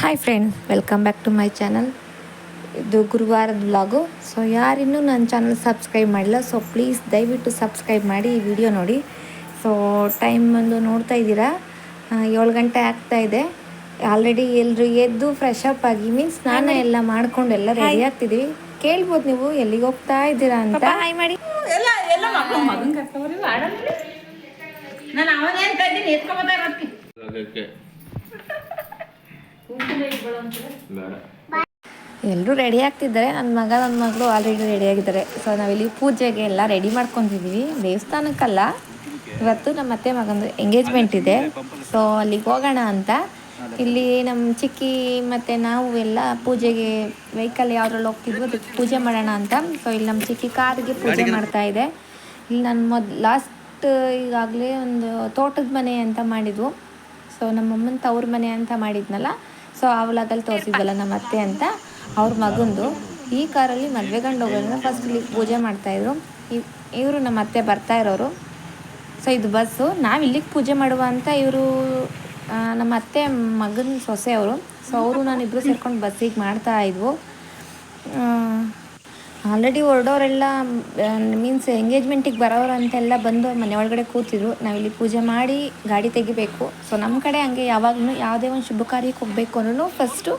Hi friend welcome back to my channel ಇದು ಗುರುವಾರದ blog so ಯಾರಿನ್ನೂ ನನ್ನ ಚಾನಲ್ ಸಬ್ಸ್ಕ್ರೈಬ್ ಮಾಡಿಲ್ಲ ಸೊ ಪ್ಲೀಸ್ ದಯವಿಟ್ಟು ಸಬ್ಸ್ಕ್ರೈಬ್ ಮಾಡಿ ಈ ವಿಡಿಯೋ ನೋಡಿ. ಸೊ ಟೈಮ್ ಒಂದು ನೋಡ್ತಾ ಇದ್ದೀರಾ? ಏಳು ಗಂಟೆ ಆಗ್ತಾ ಇದೆ. ಆಲ್ರೆಡಿ ಎಲ್ಲರೂ ಎದ್ದು ಫ್ರೆಶ್ ಅಪ್ ಆಗಿ ಮೀನ್ಸ್ ಸ್ನಾನ ಎಲ್ಲ ಮಾಡ್ಕೊಂಡು ಎಲ್ಲ ರೆಡಿ ಆಗ್ತಿದ್ದೀವಿ ಕೇಳ್ಬೋದು ನೀವು ಎಲ್ಲಿಗೆ ಹೋಗ್ತಾ ಇದ್ದೀರಾ ಅಂತ. ಹಾಯ್ ಮಾಡಿ ನಾನು ಎಲ್ಲರೂ ರೆಡಿ ಆಗ್ತಿದ್ದಾರೆ. ನನ್ನ ಮಗ ನನ್ನ ಮಗಳು ಆಲ್ರೆಡಿ ರೆಡಿ ಆಗಿದ್ದಾರೆ. ಸೊ ನಾವಿಲ್ಲಿ ಪೂಜೆಗೆ ಎಲ್ಲ ರೆಡಿ ಮಾಡ್ಕೊತಿದ್ದೀವಿ ದೇವಸ್ಥಾನಕ್ಕಲ್ಲ ಇವತ್ತು ನಮ್ಮ ಅತ್ತೆ ಮಗಂದು ಎಂಗೇಜ್ಮೆಂಟ್ ಇದೆ. ಸೊ ಅಲ್ಲಿಗೆ ಹೋಗೋಣ ಅಂತ. ಇಲ್ಲಿ ನಮ್ಮ ಚಿಕ್ಕಿ ಮತ್ತು ನಾವು ಎಲ್ಲ ಪೂಜೆಗೆ ವೆಹಿಕಲ್ ಯಾವ್ದ್ರಲ್ಲಿ ಹೋಗ್ತಿದ್ವೋ ಅದಕ್ಕೆ ಪೂಜೆ ಮಾಡೋಣ ಅಂತ. ಸೊ ಇಲ್ಲಿ ನಮ್ಮ ಚಿಕ್ಕಿ ಕಾರಿಗೆ ಪೂಜೆ ಮಾಡ್ತಾ ಇದೆ. ಇಲ್ಲಿ ನಾನು ಮೊದ್ ಲಾಸ್ಟ್ ಈಗಾಗಲೇ ಒಂದು ತೋಟದ ಮನೆ ಅಂತ ಮಾಡಿದ್ವು. ಸೊ ನಮ್ಮಮ್ಮನ ತವ್ರ ಮನೆ ಅಂತ ಮಾಡಿದ್ನಲ್ಲ. ಸೊ ಆ ವ್ಲಾಗಲ್ಲಿ ತೋರಿಸಿದ್ವಲ್ಲ ನಮ್ಮ ಅತ್ತೆ ಅಂತ, ಅವ್ರ ಮಗಂದು ಈ ಕಾರಲ್ಲಿ ಮದುವೆ ಗಂಡು ಹೋಗೋದ್ರಿಂದ ಫಸ್ಟ್ ಇಲ್ಲಿ ಪೂಜೆ ಮಾಡ್ತಾಯಿದ್ರು ಇವರು ನಮ್ಮ ಅತ್ತೆ ಬರ್ತಾ ಇರೋರು. ಸೊ ಇದು ಬಸ್ಸು ನಾವು ಇಲ್ಲಿಗೆ ಪೂಜೆ ಮಾಡುವ ಅಂತ ಇವರು ನಮ್ಮ ಅತ್ತೆ ಮಗನ ಸೊಸೆ ಅವರು. ಸೊ ಅವರು ನಾನಿಬ್ಬರು ಸೇರ್ಕೊಂಡು ಬಸ್ಸಿಗೆ ಮಾಡ್ತಾ ಇದ್ವು. ಆಲ್ರೆಡಿ ಹೊರಡೋರೆಲ್ಲ ಮೀನ್ಸ್ ಎಂಗೇಜ್ಮೆಂಟಿಗೆ ಬರೋರು ಅಂತೆಲ್ಲ ಬಂದು ಮನೆ ಒಳಗಡೆ ಕೂತಿದ್ರು. ನಾವಿಲ್ಲಿ ಪೂಜೆ ಮಾಡಿ ಗಾಡಿ ತೆಗಿಬೇಕು. ಸೊ ನಮ್ಮ ಕಡೆ ಹಂಗೆ ಯಾವಾಗಲೂ ಯಾವುದೇ ಒಂದು ಶುಭ ಕಾರ್ಯಕ್ಕೆ ಹೋಗಬೇಕು ಅಂದ್ರೂ ಫಸ್ಟು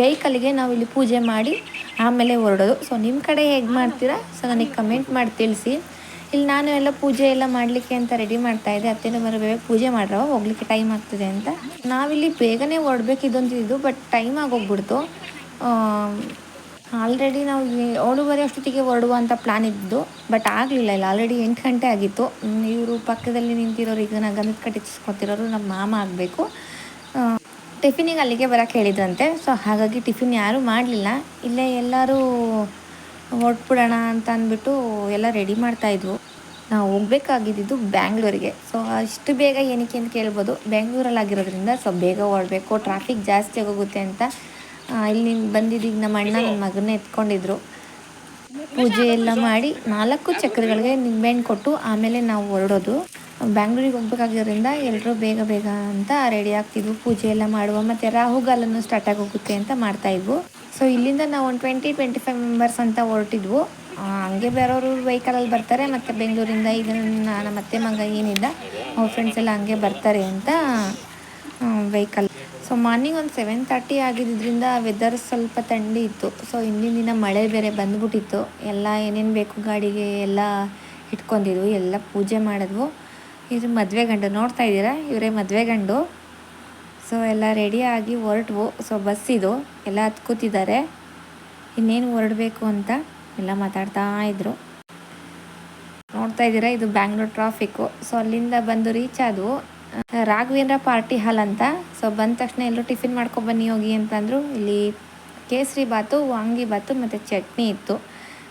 ವೆಹಿಕಲ್ಗೆ ನಾವು ಇಲ್ಲಿ ಪೂಜೆ ಮಾಡಿ ಆಮೇಲೆ ಹೊರಡೋದು. ಸೊ ನಿಮ್ಮ ಕಡೆ ಹೇಗೆ ಮಾಡ್ತೀರಾ? ಸೊ ನನಗೆ ಕಮೆಂಟ್ ಮಾಡಿ ತಿಳಿಸಿ. ಇಲ್ಲಿ ನಾನು ಎಲ್ಲ ಪೂಜೆ ಎಲ್ಲ ಮಾಡಲಿಕ್ಕೆ ಅಂತ ರೆಡಿ ಮಾಡ್ತಾ ಇದ್ದೆ. ಅತ್ತೆನ ಬರಬೇಕು ಪೂಜೆ ಮಾಡ್ರವ, ಹೋಗ್ಲಿಕ್ಕೆ ಟೈಮ್ ಆಗ್ತದೆ ಅಂತ. ನಾವಿಲ್ಲಿ ಬೇಗನೆ ಹೊರಡ್ಬೇಕು ಇದು ಬಟ್ ಟೈಮ್ ಆಗೋಗ್ಬಿಡ್ತು. ಆಲ್ರೆಡಿ ನಾವು ಏಳುವರೆ ಅಷ್ಟೊತ್ತಿಗೆ ಹೊರಡುವಂಥ ಪ್ಲಾನ್ ಇದ್ದು ಬಟ್ ಆಗಲಿಲ್ಲ ಇಲ್ಲ. ಆಲ್ರೆಡಿ ಎಂಟು ಗಂಟೆ ಆಗಿತ್ತು. ಇವರು ಪಕ್ಕದಲ್ಲಿ ನಿಂತಿರೋರು ಈಗ ನಾನು ಗಂಧದ ಕಟ್ಟಿಸ್ಕೊತಿರೋರು ನಮ್ಮ ಮಾಮ ಆಗಬೇಕು. ಟಿಫಿನಿಗೆ ಅಲ್ಲಿಗೆ ಬರೋಕ್ಕೆ ಹೇಳಿದ್ರಂತೆ. ಸೊ ಹಾಗಾಗಿ ಟಿಫಿನ್ ಯಾರೂ ಮಾಡಲಿಲ್ಲ. ಇಲ್ಲೇ ಎಲ್ಲರೂ ಹೊಟ್ಬಿಡೋಣ ಅಂತ ಅಂದ್ಬಿಟ್ಟು ಎಲ್ಲ ರೆಡಿ ಮಾಡ್ತಾಯಿದ್ವು ನಾವು ಹೋಗ್ಬೇಕಾಗಿದ್ದು ಬ್ಯಾಂಗ್ಳೂರಿಗೆ. ಸೊ ಅಷ್ಟು ಬೇಗ ಏನಕ್ಕೆ ಅಂತ ಕೇಳ್ಬೋದು. ಬೆಂಗಳೂರಲ್ಲಿ ಆಗಿರೋದ್ರಿಂದ ಸೊ ಬೇಗ ಹೊರಡಬೇಕು. ಟ್ರಾಫಿಕ್ ಜಾಸ್ತಿ ಆಗೋಗುತ್ತೆ ಅಂತ ಇಲ್ಲಿ ಬಂದಿದ್ದೀಗ ನಮ್ಮ ಅಣ್ಣ ನನ್ನ ಮಗನ ಎತ್ಕೊಂಡಿದ್ರು. ಪೂಜೆ ಎಲ್ಲ ಮಾಡಿ ನಾಲ್ಕು ಚಕ್ರಗಳಿಗೆ ನಿಂಬೆಹಣ್ಣು ಕೊಟ್ಟು ಆಮೇಲೆ ನಾವು ಹೊರಡೋದು. ಬ್ಯಾಂಗ್ಳೂರಿಗೆ ಹೋಗ್ಬೇಕಾಗಿರೋದ್ರಿಂದ ಎಲ್ಲರೂ ಬೇಗ ಬೇಗ ಅಂತ ರೆಡಿ ಆಗ್ತಿದ್ವು. ಪೂಜೆ ಎಲ್ಲ ಮಾಡುವ ಮತ್ತು ರಾಹುಗಾಲನ್ನು ಸ್ಟಾರ್ಟ್ ಆಗೋಗುತ್ತೆ ಅಂತ ಮಾಡ್ತಾಯಿದ್ವು ಸೊ ಇಲ್ಲಿಂದ ನಾವು ಒಂದು ಟ್ವೆಂಟಿ ಟ್ವೆಂಟಿ ಫೈವ್ ಮೆಂಬರ್ಸ್ ಅಂತ ಹೊರಟಿದ್ವು. ಹಂಗೆ ಬೇರೆಯವರು ವೆಹಿಕಲಲ್ಲಿ ಬರ್ತಾರೆ ಮತ್ತು ಬೆಂಗಳೂರಿಂದ ಈಗ ನನ್ನ ನಮ್ಮ ಅತ್ತೆ ಮಗ ಏನಿದ್ದ ಅವ್ರ ಫ್ರೆಂಡ್ಸ್ ಎಲ್ಲ ಹಂಗೆ ಬರ್ತಾರೆ ಅಂತ ವೆಹಿಕಲ್ ಸೊ ಮಾರ್ನಿಂಗ್ ಒಂದು ಸೆವೆನ್ ತರ್ಟಿ ಆಗಿದ್ದರಿಂದ ವೆದರ್ ಸ್ವಲ್ಪ ಥಂಡಿ ಇತ್ತು. ಸೊ ಹಿಂದಿನ ದಿನ ಮಳೆ ಬೇರೆ ಬಂದ್ಬಿಟ್ಟಿತ್ತು. ಎಲ್ಲ ಏನೇನು ಬೇಕು ಗಾಡಿಗೆ ಎಲ್ಲ ಇಟ್ಕೊಂಡಿದ್ವು. ಎಲ್ಲ ಪೂಜೆ ಮಾಡಿದ್ವು. ಇದು ಮದುವೆ ಗಂಡು. ನೋಡ್ತಾ ಇದ್ದೀರಾ? ಇವರೇ ಮದುವೆ ಗಂಡು. ಸೊ ಎಲ್ಲ ರೆಡಿಯಾಗಿ ಹೊರಟ್ವು. ಸೊ ಬಸ್ ಇದು. ಎಲ್ಲ ಹತ್ಕೂತಿದ್ದಾರೆ. ಇನ್ನೇನು ಹೊರಡಬೇಕು ಅಂತ ಎಲ್ಲ ಮಾತಾಡ್ತಾ ಇದ್ರು. ನೋಡ್ತಾ ಇದ್ದೀರಾ? ಇದು ಬ್ಯಾಂಗ್ಳೂರ್ ಟ್ರಾಫಿಕ್ಕು ಸೊ ಅಲ್ಲಿಂದ ಬಂದು ರೀಚ್ ಆದವು. ರಾಘವೇಂದ್ರ ಪಾರ್ಟಿ ಹಾಲ್ ಅಂತ. ಸೊ ಬಂದ ತಕ್ಷಣ ಎಲ್ಲರೂ ಟಿಫಿನ್ ಮಾಡ್ಕೊಬನ್ನಿ ಹೋಗಿ ಅಂತಂದರು. ಇಲ್ಲಿ ಕೇಸರಿ ಬಾತು, ವಾಂಗಿ ಬಾತು ಮತ್ತು ಚಟ್ನಿ ಇತ್ತು.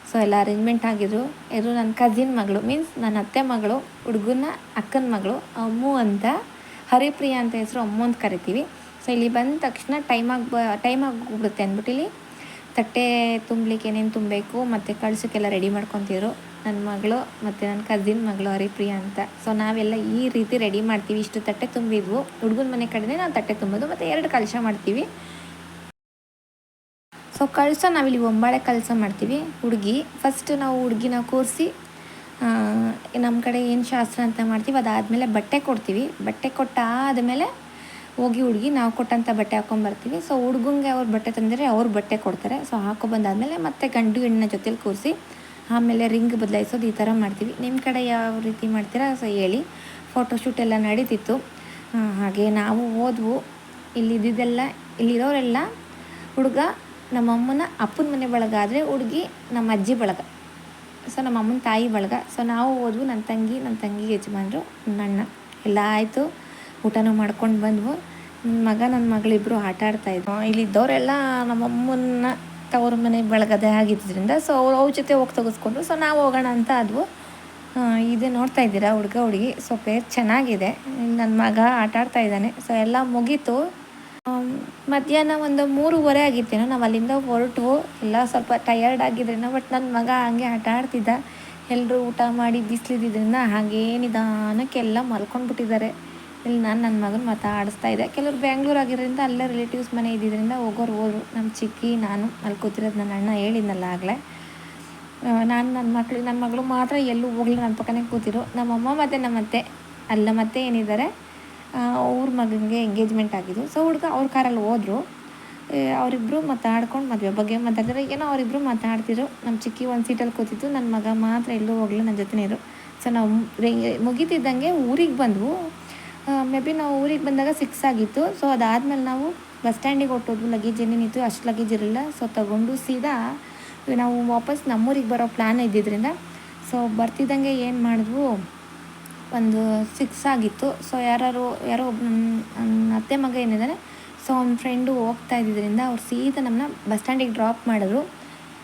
ಸೊ ಎಲ್ಲ ಅರೇಂಜ್ಮೆಂಟ್ ಆಗಿದ್ರು. ಇದು ನನ್ನ ಕಸಿನ್ ಮಗಳು ಮೀನ್ಸ್ ನನ್ನ ಅತ್ತೆ ಮಗಳು, ಹುಡುಗನ ಅಕ್ಕನ ಮಗಳು, ಅಮ್ಮು ಅಂತ, ಹರಿಪ್ರಿಯಾ ಅಂತ ಹೆಸರು ಅಮ್ಮು ಅಂತ ಕರಿತೀವಿ. ಸೊ ಇಲ್ಲಿ ಬಂದ ತಕ್ಷಣ ಟೈಮ್ ಆಗಿ ಟೈಮ್ ಆಗೋಗ್ಬಿಡುತ್ತೆ ಅಂದ್ಬಿಟ್ಟು ಇಲ್ಲಿ. ತಟ್ಟೆ ತುಂಬಲಿಕ್ಕೆ ಏನೇನು ತುಂಬಬೇಕು, ಮತ್ತು ಕಳ್ಸೋಕ್ಕೆಲ್ಲ ರೆಡಿ ಮಾಡ್ಕೊತಿದ್ರು. ನನ್ನ ಮಗಳು ಮತ್ತು ನನ್ನ ಕಸಿನ್ ಮಗಳು ಹರಿಪ್ರಿಯಾ ಅಂತ. ಸೊ ನಾವೆಲ್ಲ ಈ ರೀತಿ ರೆಡಿ ಮಾಡ್ತೀವಿ. ಇಷ್ಟು ತಟ್ಟೆ ತುಂಬಿದ್ವು. ಹುಡುಗನ ಮನೆ ಕಡೆನೇ ನಾವು ತಟ್ಟೆ ತುಂಬೋದು ಮತ್ತು ಎರಡು ಕಲಶ ಮಾಡ್ತೀವಿ. ಸೊ ಕಳಸ ನಾವಿಲ್ಲಿ ಒಂಬಾಳೆ ಕಲಸ ಮಾಡ್ತೀವಿ. ಹುಡುಗಿ. ಫಸ್ಟ್ ನಾವು ಹುಡುಗಿನ ಕೂರಿಸಿ ನಮ್ಮ ಕಡೆ ಏನು ಶಾಸ್ತ್ರ ಅಂತ ಮಾಡ್ತೀವಿ, ಅದಾದಮೇಲೆ ಬಟ್ಟೆ ಕೊಡ್ತೀವಿ. ಬಟ್ಟೆ ಕೊಟ್ಟಾದ್ಮೇಲೆ ಹೋಗಿ ಹುಡುಗಿ, ನಾವು ಕೊಟ್ಟಂಥ ಬಟ್ಟೆ ಹಾಕೊಂಬರ್ತೀವಿ ಸೊ ಹುಡುಗಂಗೆ ಅವ್ರ ಬಟ್ಟೆ ತಂದರೆ ಅವ್ರ ಬಟ್ಟೆ ಕೊಡ್ತಾರೆ. ಸೊ ಹಾಕೊಂಬಂದಾದಮೇಲೆ ಮತ್ತೆ ಗಂಡು ಹೆಣ್ಣಿನ ಜೊತೆಲಿ ಕೂರಿಸಿ ಆಮೇಲೆ ರಿಂಗ್ ಬದಲಾಯಿಸೋದು ಈ ಥರ ಮಾಡ್ತೀವಿ. ನಿಮ್ಮ ಕಡೆ ಯಾವ ರೀತಿ ಮಾಡ್ತೀರಾ? ಸೊ ಹೇಳಿ. ಫೋಟೋಶೂಟ್ ಎಲ್ಲ ನಡೀತಿತ್ತು. ಹಾಗೆ ನಾವು ಹೋದ್ವು. ಇಲ್ಲಿದ್ದೆಲ್ಲ ಇಲ್ಲಿರೋರೆಲ್ಲ ಹುಡುಗ ನಮ್ಮ ಅಮ್ಮನ ಅಪ್ಪನ ಮನೆ ಬಳಗ ಆದರೆ ಹುಡುಗಿ ನಮ್ಮ ಅಜ್ಜಿ ಬಳಗ. ಸೊ ನಮ್ಮ ಅಮ್ಮನ ತಾಯಿ ಬಳಗ. ಸೊ ನಾವು ಹೋದ್ವು. ನನ್ನ ತಂಗಿ ನನ್ನ ತಂಗಿ ಯಜಮಾನರು ನನ್ನಣ್ಣ ಎಲ್ಲ ಆಯಿತು. ಊಟನೂ ಮಾಡ್ಕೊಂಡು ಬಂದ್ವು. ನನ್ನ ಮಗ, ನನ್ನ ಮಗಳಿಬ್ಬರು ಆಟ ಆಡ್ತಾಯಿದ್ವು ಇಲ್ಲಿದ್ದವರೆಲ್ಲ ನಮ್ಮ ತವ್ರ ಮನೆ ಬೆಳಗದೆ ಆಗಿದ್ದರಿಂದ ಸೊ ಅವ್ರು ಅವ್ರ ಜೊತೆ ಹೋಗಿ ತೆಗೆಸ್ಕೊಂಡ್ರು. ಸೊ ನಾವು ಹೋಗೋಣ ಅಂತ ಅದು ಇದೆ ನೋಡ್ತಾ ಇದ್ದೀರಾ ಹುಡುಗ, ಹುಡುಗಿ? ಸೊ ಪೇರ್ ಚೆನ್ನಾಗಿದೆ. ನನ್ನ ಮಗ ಆಟ ಆಡ್ತಾ ಇದ್ದಾನೆ. ಸೊ ಎಲ್ಲ ಮುಗೀತು. ಮಧ್ಯಾಹ್ನ ಒಂದು ಮೂರುವರೆ ಆಗಿತ್ತೇನೋ, ನಾವು ಅಲ್ಲಿಂದ ಹೊರಟು. ಎಲ್ಲ ಸ್ವಲ್ಪ ಟಯರ್ಡ್ ಆಗಿದ್ರಿಂದ ಬಟ್ ನನ್ನ ಮಗ ಹಂಗೆ ಆಟ ಆಡ್ತಿದ್ದ. ಎಲ್ಲರೂ ಊಟ ಮಾಡಿ ಬಿಸಿಲಿದ್ದರಿಂದ ಹಾಗೇ ನಿಧಾನಕ್ಕೆ ಎಲ್ಲ ಮಲ್ಕೊಂಡ್ಬಿಟ್ಟಿದ್ದಾರೆ. ಇಲ್ಲಿ ನಾನು ನನ್ನ ಮಗನ ಮಾತಾಡಿಸ್ತಾ ಇದ್ದೆ. ಕೆಲವರು ಬ್ಯಾಂಗ್ಳೂರ್ ಆಗಿರೋದ್ರಿಂದ ಅಲ್ಲೇ ರಿಲೇಟಿವ್ಸ್ ಮನೆ ಇದ್ದಿದ್ದರಿಂದ ಹೋಗೋರು ಹೋದರು. ನಮ್ಮ ಚಿಕ್ಕಿ, ನಾನು ಅಲ್ಲಿ ಕೂತಿರೋದು ನನ್ನ ಅಣ್ಣ ಹೇಳಿದ್ನಲ್ಲ ಆಗಲೇ. ನಾನು ನನ್ನ ಮಕ್ಳು ನನ್ನ ಮಗಳು ಮಾತ್ರ ಎಲ್ಲೂ ಹೋಗ್ಲಿ ನನ್ನ ಪಕ್ಕನೇ ಕೂತಿರು ನಮ್ಮಮ್ಮ ಮತ್ತು ನಮ್ಮ ಅತ್ತೆ, ಅಲ್ಲ ಮತ್ತೆ ಏನಿದ್ದಾರೆ ಅವ್ರ ಮಗನಿಗೆ ಎಂಗೇಜ್ಮೆಂಟ್ ಆಗಿದ್ದು. ಸೊ ಹುಡುಗ ಅವ್ರ ಕಾರಲ್ಲಿ ಹೋದರು. ಅವರಿಬ್ಬರು ಮಾತಾಡ್ಕೊಂಡು ಮದುವೆ ಬಗ್ಗೆ ಮಾತಾಡಿದ್ರೆ ಏನೋ ಅವರಿಬ್ಬರು ಮಾತಾಡ್ತಿದ್ರು. ನಮ್ಮ ಚಿಕ್ಕಿ ಒಂದು ಸೀಟಲ್ಲಿ ಕೂತಿತ್ತು. ನನ್ನ ಮಗ ಮಾತ್ರ ಎಲ್ಲೂ ಹೋಗ್ಲಿ ನನ್ನ ಜೊತೆನೇ ಇರು ಸೊ ನಾವು ಮುಗೀತಿದ್ದಂಗೆ ಊರಿಗೆ ಬಂದವು. ಮೇ ಬಿ ನಾವು ಊರಿಗೆ ಬಂದಾಗ ಸಿಕ್ಸ್ ಆಗಿತ್ತು. ಸೊ ಅದಾದಮೇಲೆ ನಾವು ಬಸ್ ಸ್ಟ್ಯಾಂಡಿಗೆ ಹೊಟ್ಟೋದ್ವಿ ಲಗೇಜ್ ಏನೇನಿತ್ತು ಅಷ್ಟು ಲಗೇಜ್ ಇರಲಿಲ್ಲ. ಸೊ ತಗೊಂಡು ಸೀದಾ ನಾವು ವಾಪಸ್ ನಮ್ಮೂರಿಗೆ ಬರೋ ಪ್ಲ್ಯಾನ್ ಇದ್ದಿದ್ದರಿಂದ ಸೊ ಬರ್ತಿದ್ದಂಗೆ ಏನು ಮಾಡಿದ್ವು, ಒಂದು ಸಿಕ್ಸ್ ಆಗಿತ್ತು. ಸೊ ಯಾರು ಯಾರೋ ಒಬ್ಬ ಅತ್ತೆ ಮಗ ಏನಿದ್ದಾನೆ ಸೊ ಅವ್ನ ಫ್ರೆಂಡು ಹೋಗ್ತಾ ಇದ್ದಿದ್ದರಿಂದ ಅವ್ರು ಸೀದಾ ನಮ್ಮನ್ನ ಬಸ್ ಸ್ಟ್ಯಾಂಡಿಗೆ ಡ್ರಾಪ್ ಮಾಡಿದ್ರು.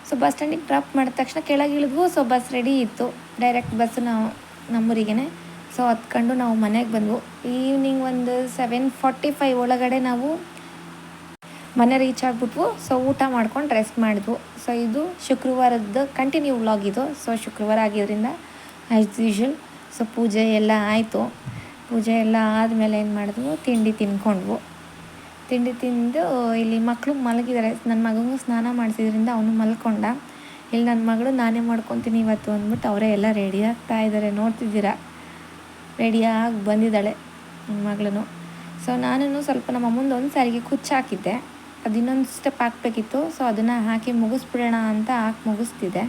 ಸೊ ಬಸ್ ಸ್ಟ್ಯಾಂಡಿಗೆ ಡ್ರಾಪ್ ಮಾಡಿದ ತಕ್ಷಣ ಕೆಳಗಿಳಿದ್ವು ಸೊ ಬಸ್ ರೆಡಿ ಇತ್ತು. ಡೈರೆಕ್ಟ್ ಬಸ್ಸು ನಾವು ನಮ್ಮೂರಿಗೇ ಸೊ ಹತ್ಕೊಂಡು ನಾವು ಮನೆಗೆ ಬಂದವು. ಈವ್ನಿಂಗ್ ಒಂದು ಸೆವೆನ್ ಫಾರ್ಟಿ ಫೈವ್ ಒಳಗಡೆ ನಾವು ಮನೆ ರೀಚ್ ಆಗಿಬಿಟ್ವು. ಸೊ ಊಟ ಮಾಡ್ಕೊಂಡು ರೆಸ್ಟ್ ಮಾಡಿದ್ವು. ಸೊ ಇದು ಶುಕ್ರವಾರದ ಕಂಟಿನ್ಯೂ ವ್ಲಾಗ್ ಇದು. ಸೊ ಶುಕ್ರವಾರ ಆಗಿದ್ದರಿಂದ ಆ್ಯಸ್ ಯೂಶ್ವಲ್ ಸೊ ಪೂಜೆ ಎಲ್ಲ ಆಯಿತು. ಪೂಜೆ ಎಲ್ಲ ಆದಮೇಲೆ ಏನು ಮಾಡಿದ್ವು? ತಿಂಡಿ ತಿನ್ಕೊಂಡ್ವು. ತಿಂಡಿ ತಿಂದು ಇಲ್ಲಿ ಮಕ್ಕಳು ಮಲಗಿದ್ದಾರೆ ನನ್ನ ಮಗನಿಗೂ ಸ್ನಾನ ಮಾಡಿಸಿದ್ರಿಂದ ಅವನು ಮಲ್ಕೊಂಡ. ಇಲ್ಲಿ ನನ್ನ ಮಗಳು ನಾನೇ ಮಾಡ್ಕೊತೀನಿ ಇವತ್ತು ಅಂದ್ಬಿಟ್ಟು ಅವರೇ ಎಲ್ಲ ರೆಡಿ ಆಗ್ತಾ ಇದ್ದಾರೆ ನೋಡ್ತಿದ್ದೀರಾ? ರೆಡಿಯಾಗಿ ಬಂದಿದ್ದಾಳೆ ಮಗಳು ಸೊ ನಾನು ಸ್ವಲ್ಪ ನಮ್ಮ ಅಮ್ಮಂದು ಒಂದು ಸಾರಿಗೆ ಕುಚ್ಚು ಹಾಕಿದ್ದೆ ಅದು ಇನ್ನೊಂದು ಸ್ಟೆಪ್ ಹಾಕಬೇಕಿತ್ತು. ಸೊ ಅದನ್ನು ಹಾಕಿ ಮುಗಿಸ್ಬಿಡೋಣ ಅಂತ ಹಾಕಿ ಮುಗಿಸ್ತಿದ್ದೆ.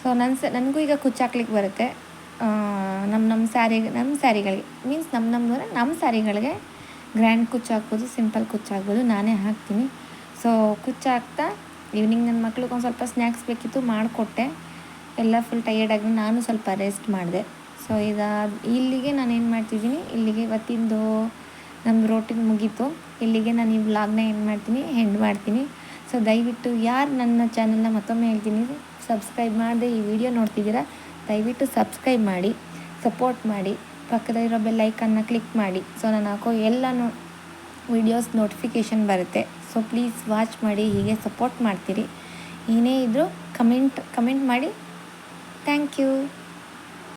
ಸೊ ನನ್ನ ಸ, ನನಗೂ ಈಗ ಕುಚ್ಚು ಹಾಕ್ಲಿಕ್ಕೆ ಬರುತ್ತೆ ನಮ್ಮ ನಮ್ಮ ಸ್ಯಾರಿ ನಮ್ಮ ಸ್ಯಾರಿಗಳಿಗೆ ಮೀನ್ಸ್ ನಮ್ಮ ನಮ್ಮ ಅಂದರೆ ನಮ್ಮ ಸ್ಯಾರಿಗಳಿಗೆ ಗ್ರ್ಯಾಂಡ್ ಕುಚ್ಚು ಹಾಕ್ಬೋದು ಸಿಂಪಲ್ ಕುಚ್ಚು ಹಾಕ್ಬೋದು ನಾನೇ ಹಾಕ್ತೀನಿ. ಸೊ ಕುಚ್ಚು ಹಾಕ್ತಾ ಈವ್ನಿಂಗ್ ನನ್ನ ಮಕ್ಳಿಗೆ ಒಂದು ಸ್ವಲ್ಪ ಸ್ನ್ಯಾಕ್ಸ್ ಬೇಕಿತ್ತು ಮಾಡಿಕೊಟ್ಟೆ. ಎಲ್ಲ ಫುಲ್ ಟಯರ್ಡಾಗಿ ನಾನು ಸ್ವಲ್ಪ ರೆಸ್ಟ್ ಮಾಡಿದೆ. ಸೊ ಈಗ ಇಲ್ಲಿಗೆ ನಾನು ಏನು ಮಾಡ್ತಿದ್ದೀನಿ? ಇಲ್ಲಿಗೆ ಇವತ್ತಿಂದು ನಮ್ಮ ರೋಟಿನ್ ಮುಗೀತು. ಇಲ್ಲಿಗೆ ನಾನು ಈ ವ್ಲಾಗ್ನ ಏನು ಮಾಡ್ತೀನಿ? ಹೆಂಡ್ ಮಾಡ್ತೀನಿ. ಸೊ ದಯವಿಟ್ಟು ಯಾರು ನನ್ನ ಚಾನಲ್ನ ಮತ್ತೊಮ್ಮೆ ಹೇಳ್ತೀನಿ ಸಬ್ಸ್ಕ್ರೈಬ್ ಮಾಡದೆ ಈ ವಿಡಿಯೋ ನೋಡ್ತಿದ್ದೀರಾ? ದಯವಿಟ್ಟು ಸಬ್ಸ್ಕ್ರೈಬ್ ಮಾಡಿ ಸಪೋರ್ಟ್ ಮಾಡಿ, ಪಕ್ಕದಲ್ಲಿರೋ ಬೆಲ್ ಐಕನ್ನ ಕ್ಲಿಕ್ ಮಾಡಿ. ಸೊ ನಾನು ಹಾಕೋ ಎಲ್ಲ ನೋ ವಿಡಿಯೋಸ್ ನೋಟಿಫಿಕೇಷನ್ ಬರುತ್ತೆ. ಸೊ ಪ್ಲೀಸ್ ವಾಚ್ ಮಾಡಿ, ಹೀಗೆ ಸಪೋರ್ಟ್ ಮಾಡ್ತೀರಿ. ಏನೇ ಇದ್ದರೂ ಕಮೆಂಟ್ ಕಮೆಂಟ್ ಮಾಡಿ. Thank you